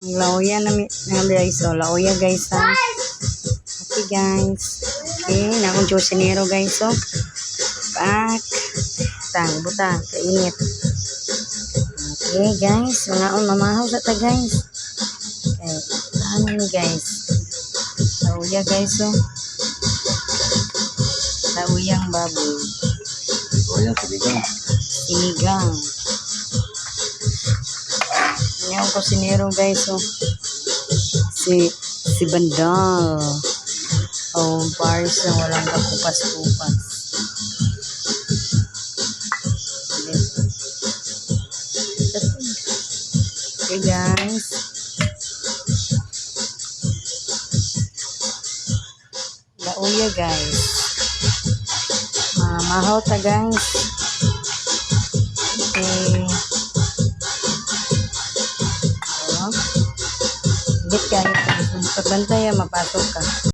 Ang lauya na guys. So, lauya guys ha. Okay guys. Okay, na akong chosinero guys. So, back. Tang, butang, kainit. Okay guys. Mga on, mamahaw sa ta guys. Okay, saan ni guys? Lauya guys. So, lauyang baboy. O yan, siligang. Sinigang. Yan ang kusinero guys. Oh. Si si Bandal. Oh, Paris na walang kakupas-kupas. Okay guys. Lauya guys. Mamahaw ta guys. Bit ka. Pagbantay, mapasok ka.